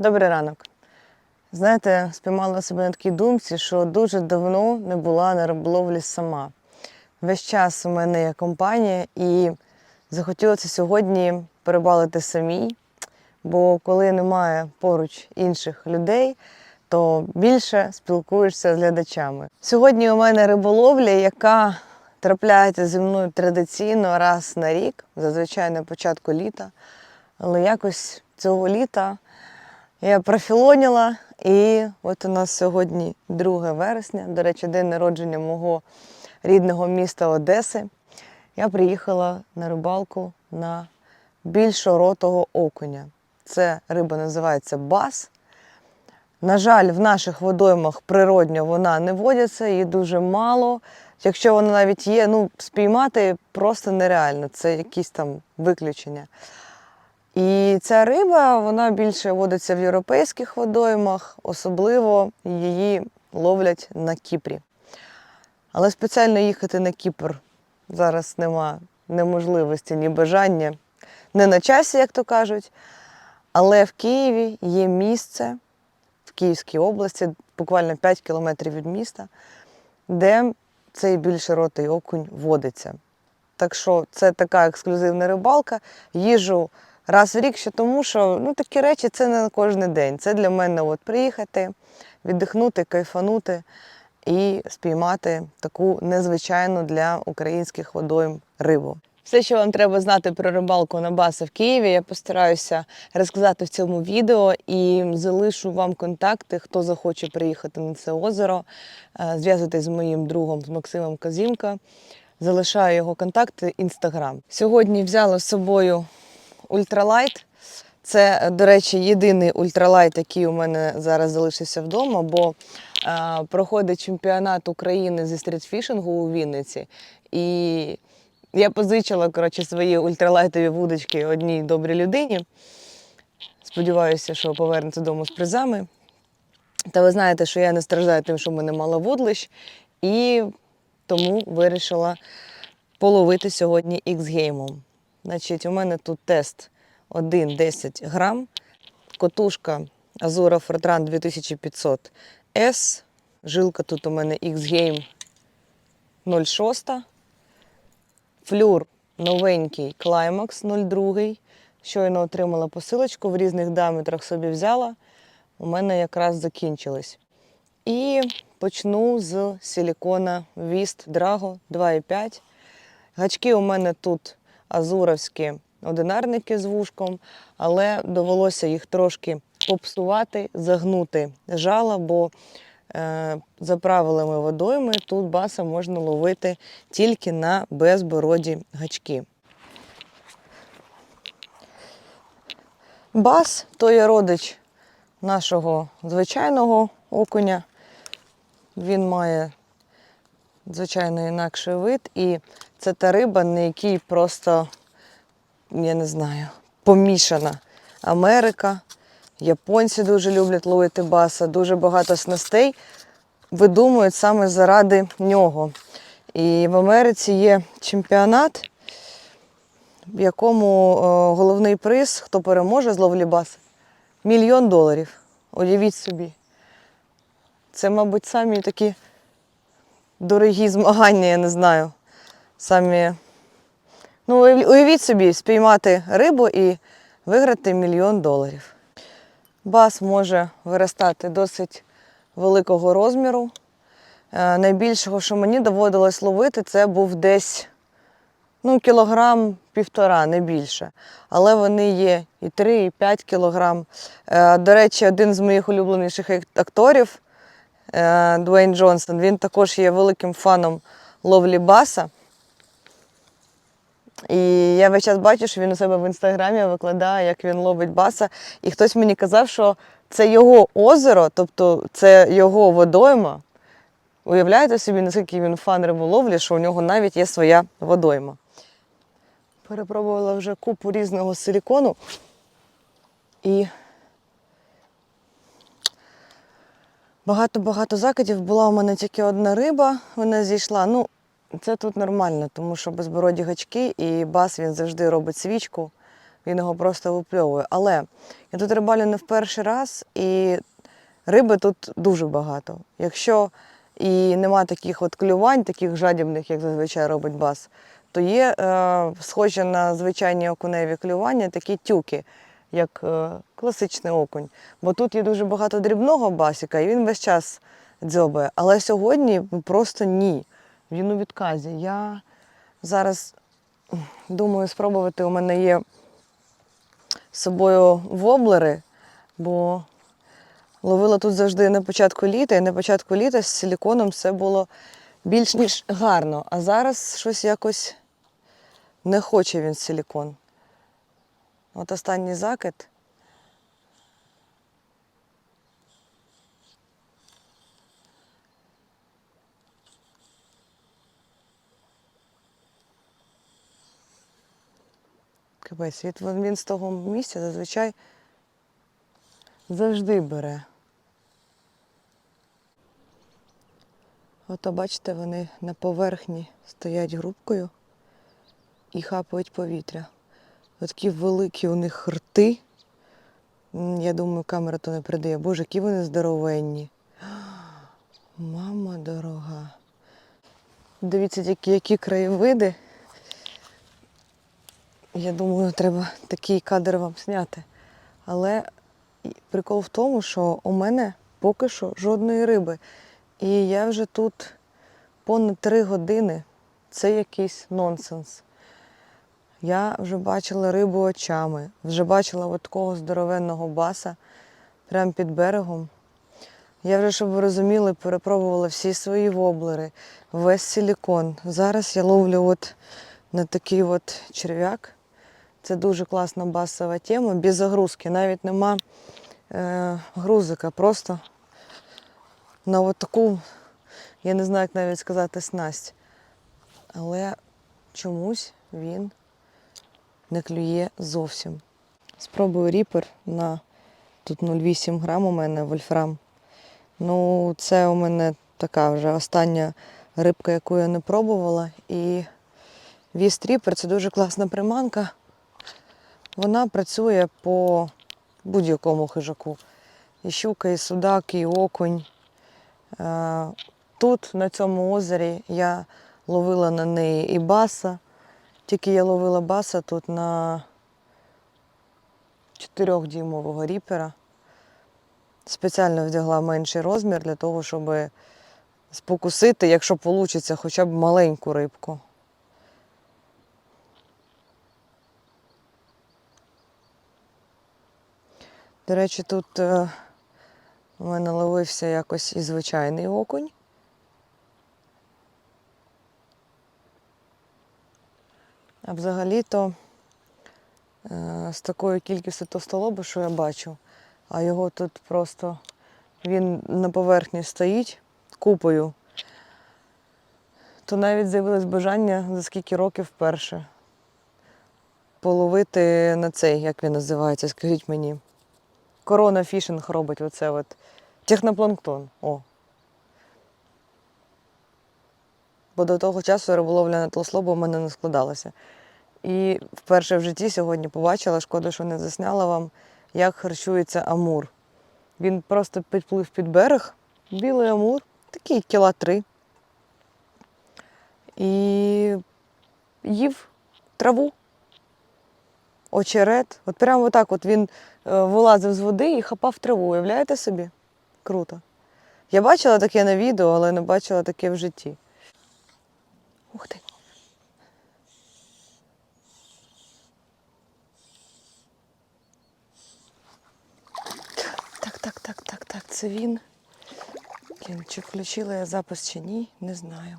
Добрий ранок. Знаєте, спіймала себе на такій думці, що дуже давно не була на риболовлі сама. Весь час у мене є компанія і захотілося сьогодні перебалити самій, бо коли немає поруч інших людей, то більше спілкуєшся з глядачами. Сьогодні у мене риболовля, яка трапляється зі мною традиційно раз на рік, зазвичай на початку літа. Але якось цього літа я профілоніла, і от у нас сьогодні 2 вересня, до речі, день народження мого рідного міста Одеси. Я приїхала на рибалку на більшоротого окуня. Це риба називається бас. На жаль, в наших водоймах природньо вона не водиться, її дуже мало. Якщо вона навіть є, ну спіймати просто нереально. Це якісь там виключення. І ця риба вона більше водиться в європейських водоймах, особливо її ловлять на Кіпрі. Але спеціально їхати на Кіпр зараз нема неможливості, ні бажання, не на часі, як то кажуть. Але в Києві є місце в Київській області, буквально 5 кілометрів від міста, де цей більшоротий окунь водиться. Так що це така ексклюзивна рибалка. Їжу раз в рік, ще тому що ну, такі речі це не кожен день. Це для мене от приїхати, віддихнути, кайфанути і спіймати таку незвичайну для українських водойм рибу. Все, що вам треба знати про рибалку на баси в Києві, я постараюся розказати в цьому відео і залишу вам контакти, хто захоче приїхати на це озеро. Е, Зв'язуйтесь з моїм другом з Максимом Казімка. Залишаю його контакти інстаграм. Сьогодні взяла з собою ультралайт. Це, до речі, єдиний ультралайт, який у мене зараз залишився вдома, бо е, проходить чемпіонат України зі стрітфішингу у Вінниці. І я позичила коротше, свої ультралайтові вудочки одній добрій людині. Сподіваюся, що повернеться додому з призами. Та ви знаєте, що я не страждаю тим, що в мене мало вудлищ, і тому вирішила половити сьогодні X-геймом. Значить, у мене тут тест 1,10 грам, котушка Azura Fortran 2500 S. Жилка тут у мене X-Game 0,6. Флюр новенький Climax 02. Щойно отримала посилочку в різних діаметрах собі взяла. У мене якраз закінчились. І почну з силікона Vist Drago 2,5. Гачки у мене тут азуровські одинарники з вушком, але довелося їх трошки попсувати, загнути жала, бо е, за правилами водойми тут баса можна ловити тільки на безбороді гачки. Бас то є родич нашого звичайного окуня. Він має звичайно інакший вид, і це та риба, на якій просто, я не знаю, помішана Америка. Японці дуже люблять ловити баса, дуже багато снастей видумують саме заради нього. І в Америці є чемпіонат, в якому е, головний приз, хто переможе з ловлі мільйон доларів. Уявіть собі. Це, мабуть, самі такі дорогі змагання, я не знаю. Самі. Ну, уявіть собі, спіймати рибу і виграти мільйон доларів. Бас може виростати досить великого розміру. Е, Найбільшого, що мені доводилось ловити, це був десь ну, кілограм півтора, не більше. Але вони є і 3, і 5 кілограм. Е, До речі, один з моїх улюбленіших акторів е, Дуейн Джонсон, він також є великим фаном ловлі баса. І я весь час бачу, що він у себе в інстаграмі викладає, як він ловить баса. І хтось мені казав, що це його озеро, тобто це його водойма. Уявляєте собі, наскільки він фан риболовлі, що у нього навіть є своя водойма. Перепробувала вже купу різного силікону. І багато-багато закидів. Була у мене тільки одна риба, вона зійшла. Ну, це тут нормально, тому що безбороді гачки і бас він завжди робить свічку. він його просто випльовує. Але я тут рибалю не в перший раз, і риби тут дуже багато. Якщо і нема таких от клювань, таких жадібних, як зазвичай робить бас, то є е, схожі на звичайні окуневі клювання такі тюки, як е, класичний окунь. Бо тут є дуже багато дрібного басіка, і він весь час дзьобає. Але сьогодні просто ні. Він у відказі. Я зараз думаю спробувати. У мене є з собою воблери, бо ловила тут завжди на початку літа, і на початку літа з силіконом все було більш ніж гарно. А зараз щось якось не хоче він силікон. От останній закид. Капець, від- він з того місця зазвичай завжди бере. Ото бачите, вони на поверхні стоять групкою і хапають повітря. Такі великі у них рти. Я думаю, камера то не передає. Боже, які вони здоровенні. Мама дорога. Дивіться, які, які краєвиди. Я думаю, треба такий кадр вам зняти. Але прикол в тому, що у мене поки що жодної риби. І я вже тут понад три години. Це якийсь нонсенс. Я вже бачила рибу очами, вже бачила от такого здоровенного баса прямо під берегом. Я вже, щоб ви розуміли, перепробувала всі свої воблери, весь силікон. Зараз я ловлю от на такий от черв'як. Це дуже класна басова тема, без загрузки. Навіть нема е, грузика, просто на от таку, я не знаю, як навіть сказати, снасть. Але чомусь він не клює зовсім. Спробую ріпер на тут 0,8 грам у мене вольфрам. Ну, це у мене така вже остання рибка, яку я не пробувала. І віст ріпер це дуже класна приманка. Вона працює по будь-якому хижаку. І щука, і судак, і окунь. Е, Тут, на цьому озері, я ловила на неї і баса. Тільки я ловила баса тут на 4-дюймового ріпера. Спеціально вдягла менший розмір для того, щоб спокусити, якщо вийде, хоча б маленьку рибку. До речі, тут е, у мене ловився якось і звичайний окунь. А взагалі-то е, з такою кількістю товстолоба, що я бачу, а його тут просто він на поверхні стоїть купою, то навіть з'явилось бажання за скільки років вперше половити на цей, як він називається, скажіть мені. Корона фішинг робить оце от. Технопланктон. О. Бо до того часу риболовля на тлослобу в мене не складалася. І вперше в житті сьогодні побачила, шкода, що не засняла вам, як харчується амур. Він просто підплив під берег, білий амур, такий кіла три. І їв траву, очерет. От прямо отак от він е, вилазив з води і хапав траву. Уявляєте собі? Круто. Я бачила таке на відео, але не бачила таке в житті. Ух ти. Так, так, так, так, так, це він. Блін, чи включила я запис чи ні, не знаю.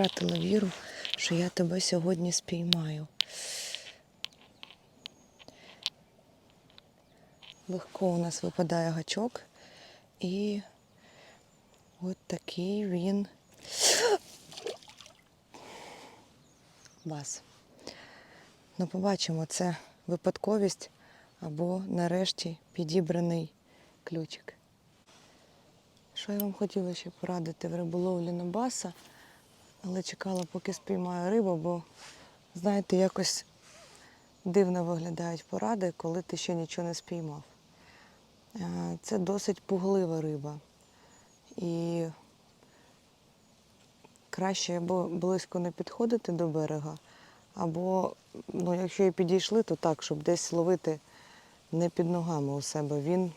Втратила віру, що я тебе сьогодні спіймаю. Легко у нас випадає гачок. І от такий він Бас. Ну, побачимо, це випадковість або нарешті підібраний ключик. Що я вам хотіла ще порадити в риболовлі на баса, але чекала, поки спіймаю рибу, бо, знаєте, якось дивно виглядають поради, коли ти ще нічого не спіймав. Е, Це досить пуглива риба. І краще або близько не підходити до берега, або, ну, якщо і підійшли, то так, щоб десь ловити не під ногами у себе. Він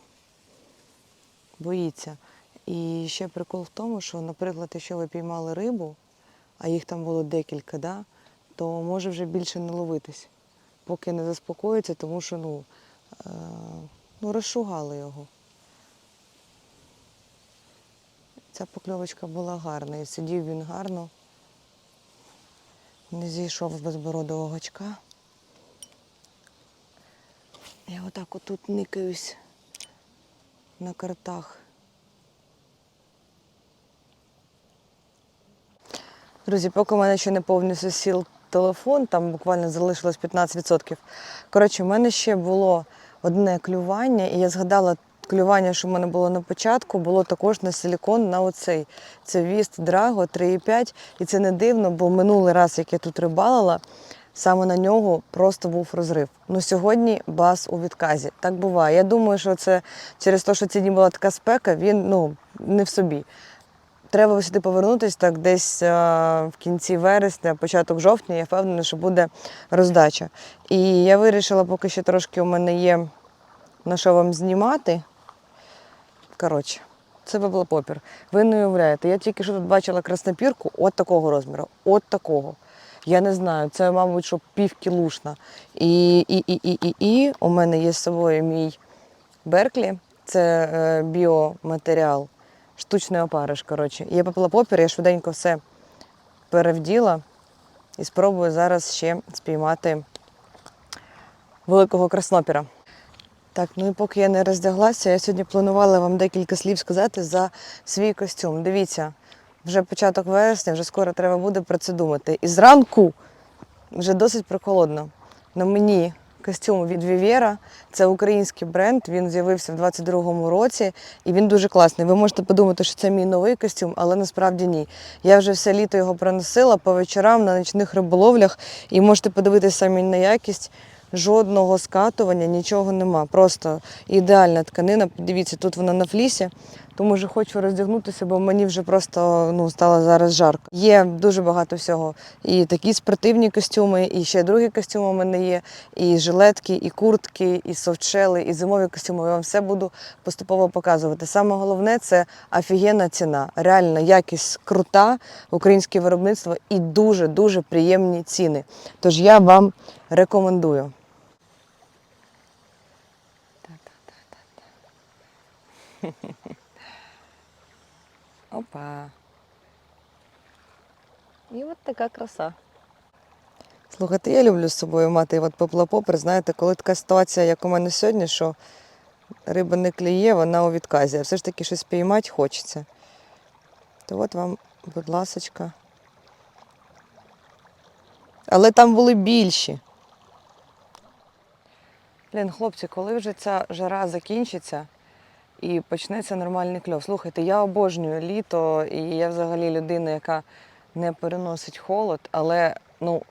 боїться. І ще прикол в тому, що, наприклад, якщо ви піймали рибу, а їх там було декілька, да, то може вже більше не ловитись, поки не заспокоїться, тому що ну, е, ну, розшугали його. Ця покльовочка була гарна, і сидів він гарно. Не зійшов з безбородого гачка. Я отак отут никаюсь на картах. Друзі, поки у мене ще не повністю сіл телефон, там буквально залишилось 15%. Коротше, в мене ще було одне клювання, і я згадала клювання, що в мене було на початку, було також на силікон на оцей. Це Віст Драго 3,5. І це не дивно, бо минулий раз, як я тут рибалила, саме на нього просто був розрив. Ну сьогодні бас у відказі. Так буває. Я думаю, що це через те, що ці була така спека, він ну, не в собі. Треба сюди повернутися так десь а, в кінці вересня, початок жовтня, я впевнена, що буде роздача. І я вирішила, поки ще трошки у мене є на що вам знімати. Коротше, це попір. Ви не уявляєте, я тільки що тут бачила краснопірку от такого розміру, от такого. Я не знаю, це, мабуть, що півкілушна. І, і, і, і, і, і у мене є з собою мій Берклі, це е, біоматеріал, штучний опариш. Коротше. Є попір, я швиденько все перевділа і спробую зараз ще спіймати великого краснопіра. Так, ну і поки я не роздяглася, я сьогодні планувала вам декілька слів сказати за свій костюм. Дивіться, вже початок вересня, вже скоро треба буде про це думати. І зранку вже досить прохолодно. На мені костюм від Вівера Це український бренд. Він з'явився в 22-му році і він дуже класний. Ви можете подумати, що це мій новий костюм, але насправді ні. Я вже все літо його проносила по вечорам на нічних риболовлях, і можете подивитися самі на якість. Жодного скатування, нічого нема. Просто ідеальна тканина. Подивіться, тут вона на флісі, тому що хочу роздягнутися, бо мені вже просто ну, стало зараз жарко. Є дуже багато всього. І такі спортивні костюми, і ще другі костюми у мене є, і жилетки, і куртки, і софтшели, і зимові костюми. Я вам все буду поступово показувати. Саме головне це офігенна ціна. Реально якість крута, українське виробництво і дуже-дуже приємні ціни. Тож я вам рекомендую. Опа. І от така краса. Слухайте, я люблю з собою мати от поплапопер. Знаєте, коли така ситуація, як у мене сьогодні, що риба не кліє, вона у відказі, а все ж таки щось піймати хочеться. То от вам, будь ласочка. Але там були більші. Блін, хлопці, коли вже ця жара закінчиться і почнеться нормальний кльов. Слухайте, я обожнюю літо, і я взагалі людина, яка не переносить холод, але ну,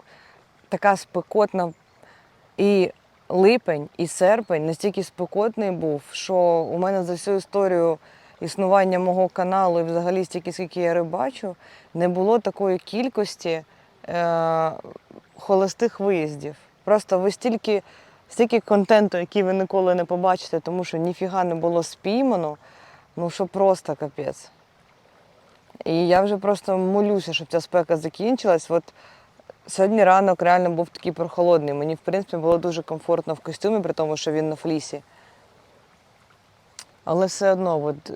така спекотна і липень, і серпень настільки спекотний був, що у мене за всю історію існування мого каналу і взагалі стільки, скільки я рибачу, не було такої кількості е- холостих виїздів. Просто ви стільки, стільки контенту, який ви ніколи не побачите, тому що ніфіга не було спіймано, ну що просто капець. І я вже просто молюся, щоб ця спека закінчилась. От сьогодні ранок реально був такий прохолодний. Мені, в принципі, було дуже комфортно в костюмі, при тому, що він на флісі. Але все одно, от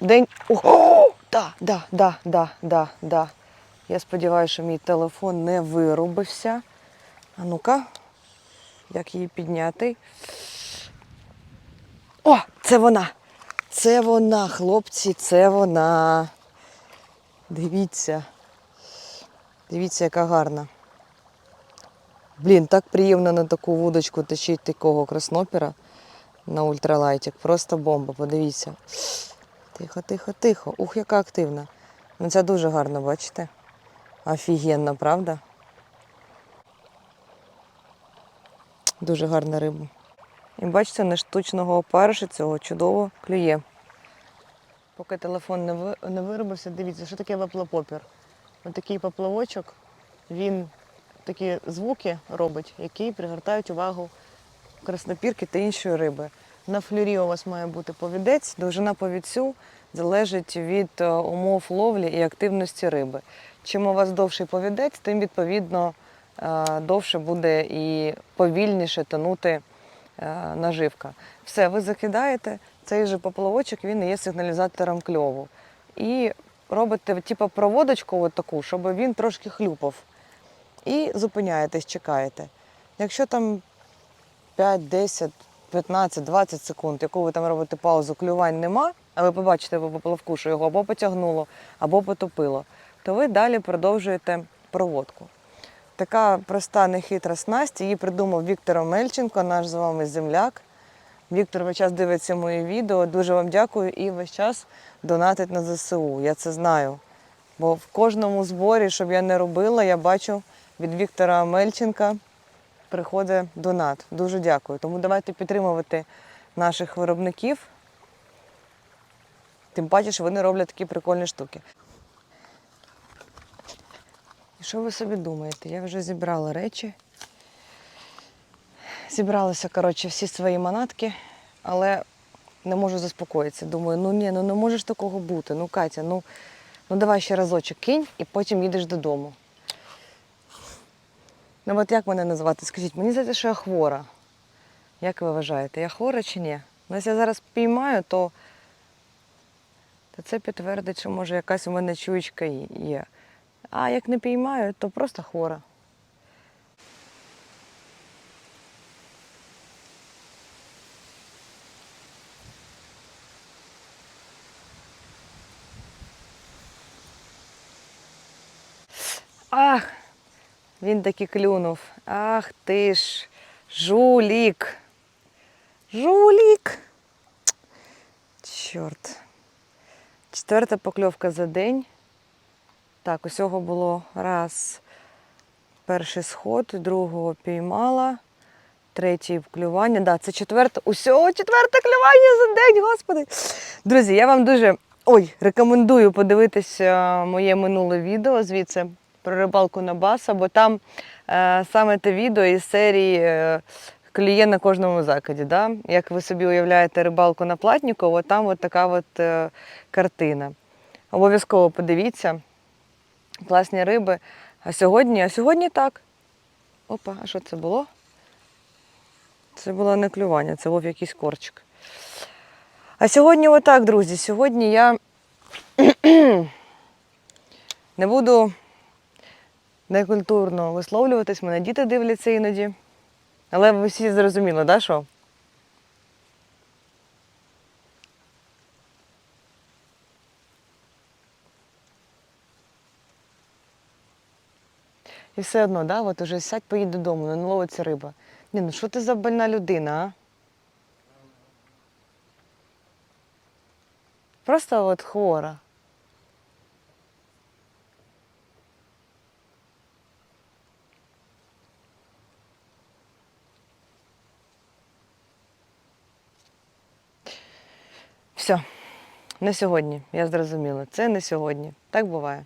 день. О, да, да, да, да, да, да. Я сподіваюся, що мій телефон не вирубився. А ну-ка, як її підняти? О, це вона! Це вона, хлопці, це вона. Дивіться. Дивіться, яка гарна. Блін, так приємно на таку вудочку тащить такого краснопера на ультралайтик. Просто бомба, подивіться. Тихо, тихо, тихо. Ух, яка активна. Ну це дуже гарно, бачите? Офігенно, правда? Дуже гарна риба. І бачите, на штучного опариша цього чудово клює. Поки телефон не, ви, не виробився, дивіться, що таке веплопопір. Ось такий поплавочок, він такі звуки робить, які пригортають увагу краснопірки та іншої риби. На флюрі у вас має бути повідець, довжина повідцю залежить від е, умов ловлі і активності риби. Чим у вас довший повідець, тим відповідно довше буде і повільніше тонути е, наживка. Все, ви закидаєте, цей же поплавочок він є сигналізатором кльову. І робите типу, проводочку от таку, щоб він трошки хлюпав. І зупиняєтесь, чекаєте. Якщо там 5, 10, 15, 20 секунд, яку ви там робите паузу, клювань нема, а ви побачите по поплавку, що його або потягнуло, або потопило, то ви далі продовжуєте проводку. Така проста, нехитра снасть, її придумав Віктор Омельченко, наш з вами земляк. Віктор весь час дивиться мої відео. Дуже вам дякую і весь час донатить на ЗСУ. Я це знаю. Бо в кожному зборі, щоб я не робила, я бачу від Віктора Мельченка приходить донат. Дуже дякую. Тому давайте підтримувати наших виробників. Тим паче, що вони роблять такі прикольні штуки. І що ви собі думаєте? Я вже зібрала речі. Зібралися, коротше, всі свої манатки, але не можу заспокоїтися. Думаю, ну ні, ну не може ж такого бути. Ну, Катя, ну, ну давай ще разочок кинь і потім їдеш додому. Ну от як мене назвати? Скажіть, мені здається, що я хвора. Як ви вважаєте, я хвора чи ні? Ну, якщо я зараз піймаю, то, то це підтвердить, що може якась у мене чуєчка є. А як не піймаю, то просто хвора. Ах, він таки клюнув. Ах ти ж, жулік. Жулік. Чорт. Четверта покльовка за день. Так, усього було раз. Перший сход, другого піймала, третій клювання. Да, це четверте. Усього четверте клювання за день, господи. Друзі, я вам дуже ой, рекомендую подивитися моє минуле відео звідси про рибалку на баса, бо там е, саме те відео із серії е, клює на кожному закиді. Да? Як ви собі уявляєте рибалку на Платніково, там от така от, е, картина. Обов'язково подивіться. Класні риби. А сьогодні, а сьогодні так. Опа, а що це було? Це було не клювання, це був якийсь корчик. А сьогодні отак, друзі. Сьогодні я не буду некультурно висловлюватись, мене діти дивляться іноді. Але ви всі зрозуміли, да, що? І все одно, да, от уже сядь, поїдь додому, не ловиться риба. Ні, ну що ти за больна людина, а? Просто от хвора. Все, не сьогодні, я зрозуміла. Це не сьогодні. Так буває.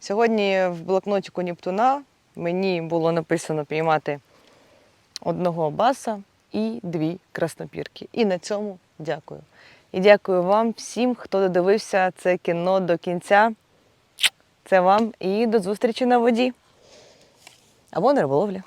Сьогодні в блокнотику Нептуна мені було написано піймати одного баса і дві краснопірки. І на цьому дякую. І дякую вам всім, хто додивився це кіно до кінця. Це вам і до зустрічі на воді. Або на риболовлі.